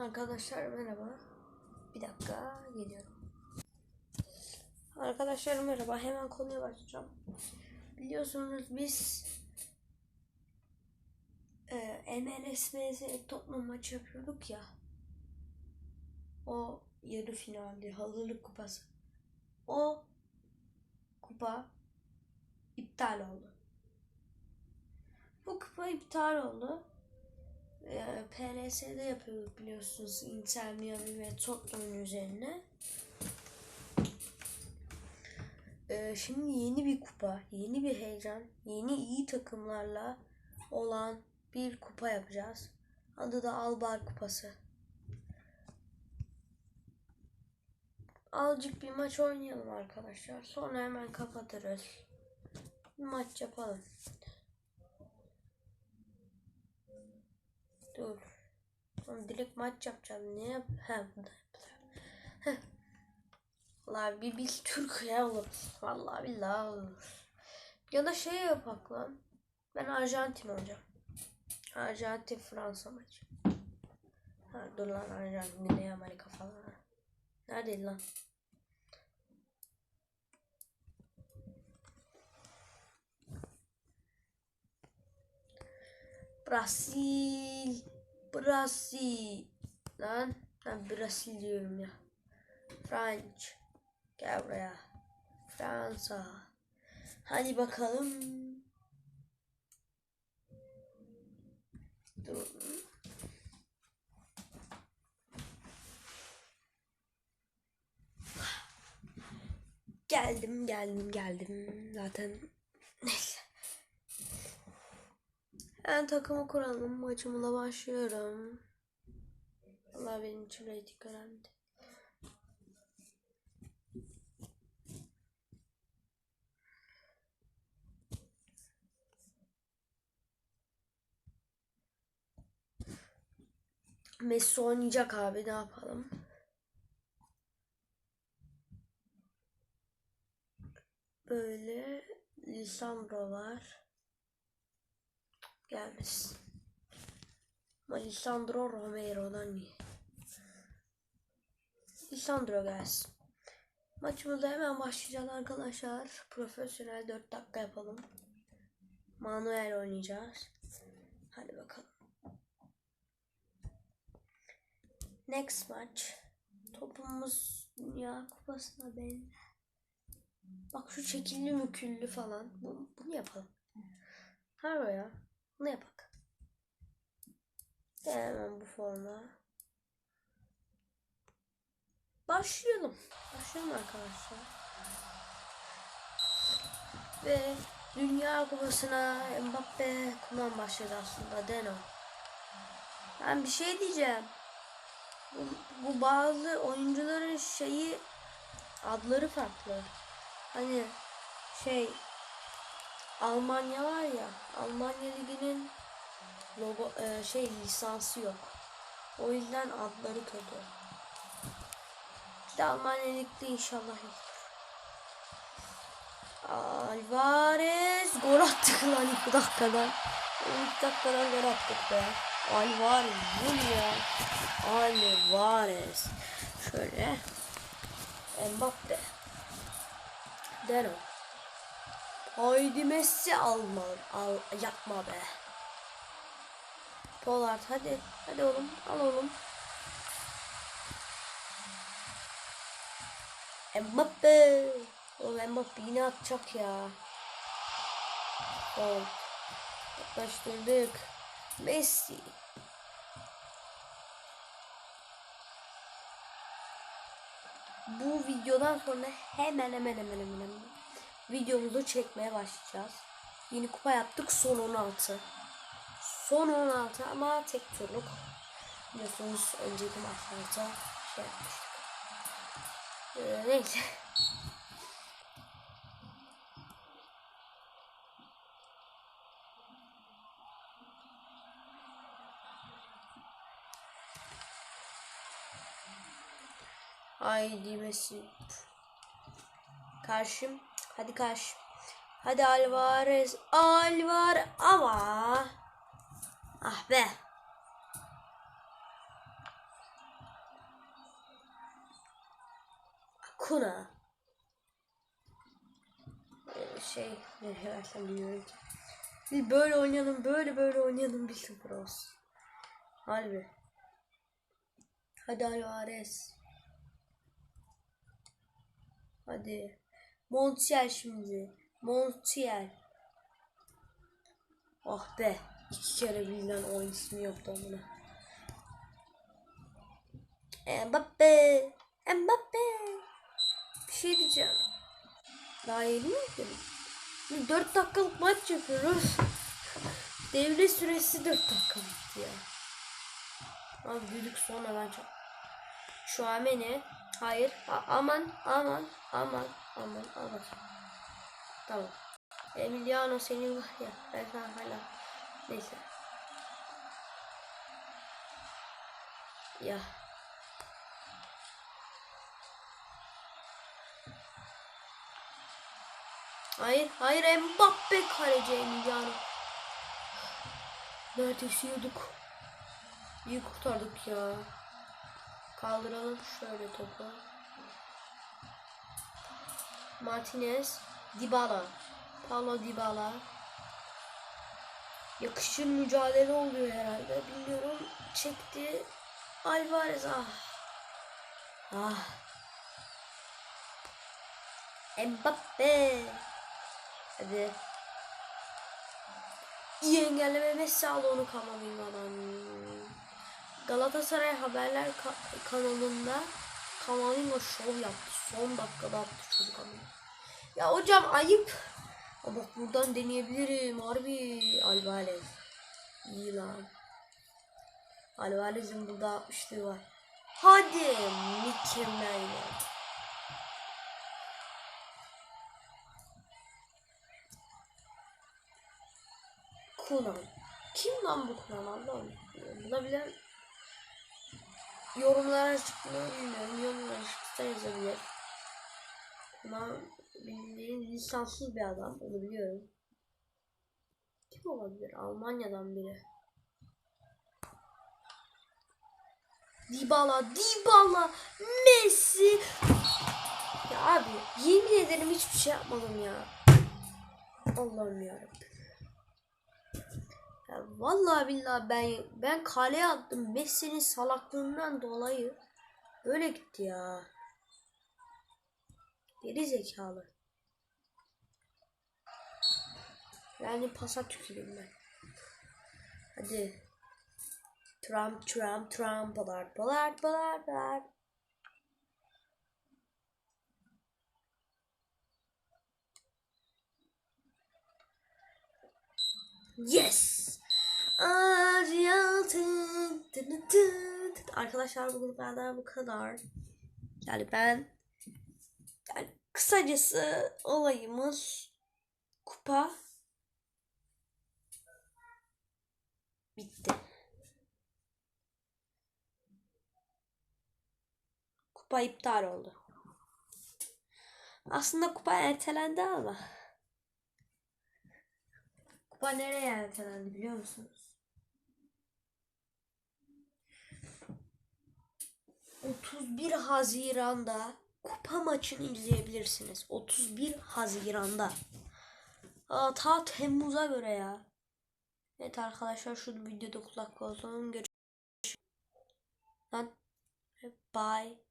Arkadaşlar merhaba. Bir dakika geliyorum. Arkadaşlar merhaba. Hemen konuya başlayacağım. Biliyorsunuz biz e, MLS Tottenham maçı yapıyorduk ya. O yarı finaldi. Hazırlık kupası. O kupa iptal oldu. Bu kupa iptal oldu. Ee, PLS'de yapıyorduk biliyorsunuz Inter Miami ve Tottenham üzerine. Ee, şimdi yeni bir kupa, yeni bir heyecan, yeni iyi takımlarla olan bir kupa yapacağız. Adı da Albar Kupası. Azıcık bir maç oynayalım arkadaşlar. Sonra hemen kapatırız. Bir maç yapalım. Dur. Oğlum direkt maç yapacağım. Ne yap? He burada Heh. Vallahi bir biz Türk ya oluruz. Vallahi billahi oluruz. Ya da şey yapak lan. Ben Arjantin olacağım. Arjantin Fransa maçı. Ha, dur lan Arjantin Güney Amerika falan. Neredeydi lan? Brasil. Brasil. Lan ben Brasil diyorum ya. French. Gel buraya. Fransa. Hadi bakalım. Dur. Geldim, geldim, geldim. Zaten neyse. Ben takımı kuralım. Maçımla başlıyorum. Allah benim için reyting önemli. Messi oynayacak abi ne yapalım? Böyle Lisandro var. Gelmesin. Ama Lisandro Romero'dan iyi. Lisandro gelsin. Maçımıza hemen başlayacağız arkadaşlar. Profesyonel 4 dakika yapalım. Manuel oynayacağız. Hadi bakalım. Next maç. Topumuz Dünya Kupası'na belli. Bak şu şekilli müküllü falan. Bunu, bunu yapalım. Harbi ya. Bunu yapak. Hemen bu forma. Başlayalım. Başlayalım arkadaşlar. Ve Dünya Kupası'na Mbappe kumdan başladı aslında. Deno. Ben bir şey diyeceğim. Bu, bu bazı oyuncuların şeyi adları farklı. Hani şey Almanya var ya Almanya liginin logo e, şey lisansı yok. O yüzden adları kötü. Bir de Almanya ligde inşallah yok. Alvarez gol attık lan ilk dakikadan. İlk dakikadan gol attık be. Alvarez bu ya. Alvarez. Şöyle. Mbappe. Deno. Haydi Messi alma. Al, yapma be. Pollard hadi. Hadi oğlum. Al oğlum. Mbappe. Oğlum Mbappe yine atacak ya. Gol. Yaklaştırdık. Messi. Bu videodan sonra hemen hemen hemen hemen hemen videomuzu çekmeye başlayacağız. Yeni kupa yaptık son 16. Son 16 ama tek turluk. Biliyorsunuz önceki maçlarda şey yapmıştık. Ee, neyse. Haydi Messi. Karşım. Hadi kaç. Hadi Alvarez. Alvar ama. Ah be. Kuna. Ee, şey, herhalde biliyorum ki. Bir böyle oynayalım, böyle böyle oynayalım bir sıfır olsun. Harbi. Hadi Alvarez. Hadi. Montiel şimdi. Montiel. Ah be. İki kere bilinen oyun ismi yoktu amına. Mbappe. Mbappe. Bir şey diyeceğim. Daha yeni mi yapıyorum? 4 dakikalık maç yapıyoruz. Devre süresi 4 dakika bitti ya. Abi düdük sonradan çok. Şu an ne? Hayır. A- aman aman aman aman aman. Tamam. Emiliano senin var ya. Ben sana hala. Neyse. Ya. Hayır, hayır Mbappe kaleci Emiliano. Neredeyse yiyorduk. İyi kurtardık ya. Kaldıralım şöyle topu. Martinez, Dybala, Paulo Dybala. Yakışır mücadele oluyor herhalde. Bilmiyorum. Çekti. Alvarez ah. Ah. Mbappe. Hadi. İyi engelleme Messi aldı onu Kamavingo'dan. Galatasaray Haberler ka- kanalında Kamavingo şov yaptı. Son dakikada attı çocuk ama. Ya hocam ayıp. Ama bak buradan deneyebilirim. Harbi Alvarez. İyi lan. Alvarez'in burada 60'lığı var. Hadi mükemmel ya. Kunan. Kim lan bu Kunan Allah'ım? Buna bilen yorumlara çıkmıyor bilmiyorum. Yorumlara çıksa yazabilir. Kunan bildiğin lisanssız bir adam. Onu biliyorum. Kim olabilir? Almanya'dan biri. Dybala, Dybala, Messi. Ya abi yemin ederim hiçbir şey yapmadım ya. Allah'ım yarabbim. Ya vallahi billahi ben ben kaleye attım Messi'nin salaklığından dolayı böyle gitti ya. Geri zekalı. Yani pasa tüküreyim ben. Hadi. Trump, Trump, Trump, Pollard, Pollard, Pollard, Pollard. Yes! Arkadaşlar bugün benden bu kadar. Yani ben kısacası olayımız kupa bitti. Kupa iptal oldu. Aslında kupa ertelendi ama. Kupa nereye ertelendi biliyor musunuz? 31 Haziran'da kupa maçını izleyebilirsiniz. 31 Haziran'da. Aa, ta Temmuz'a göre ya. Evet arkadaşlar şu videoda kulak olsun. Görüşürüz. Bye.